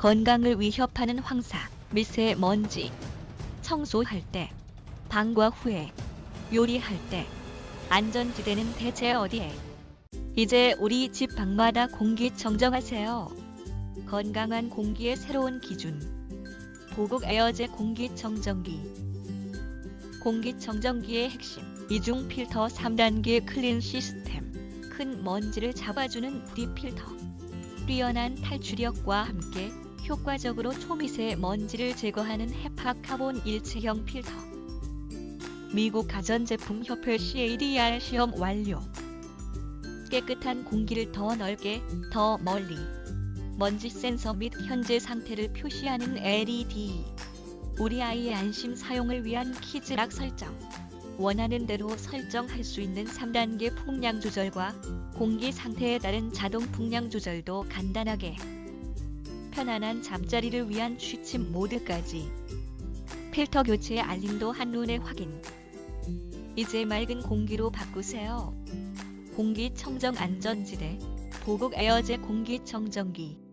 건강을 위협하는 황사, 미세 먼지, 청소할 때, 방과 후에, 요리할 때, 안전지대는 대체 어디에? 이제 우리 집 방마다 공기 청정하세요. 건강한 공기의 새로운 기준. 보국 에어제 공기청정기. 공기청정기의 핵심. 이중 필터 3단계 클린 시스템. 큰 먼지를 잡아주는 디필터. 뛰어난 탈출력과 함께 효과적으로 초미세 먼지를 제거하는 헤파 카본 일체형 필터. 미국 가전제품 협회 CADR 시험 완료. 깨끗한 공기를 더 넓게, 더 멀리. 먼지 센서 및 현재 상태를 표시하는 LED. 우리 아이의 안심 사용을 위한 키즈락 설정. 원하는 대로 설정할 수 있는 3단계 풍량 조절과 공기 상태에 따른 자동 풍량 조절도 간단하게. 편안한 잠자리를 위한 취침 모드까지. 필터 교체 알림도 한눈에 확인. 이제 맑은 공기로 바꾸세요. 공기청정 안전지대 보국 에어제 공기청정기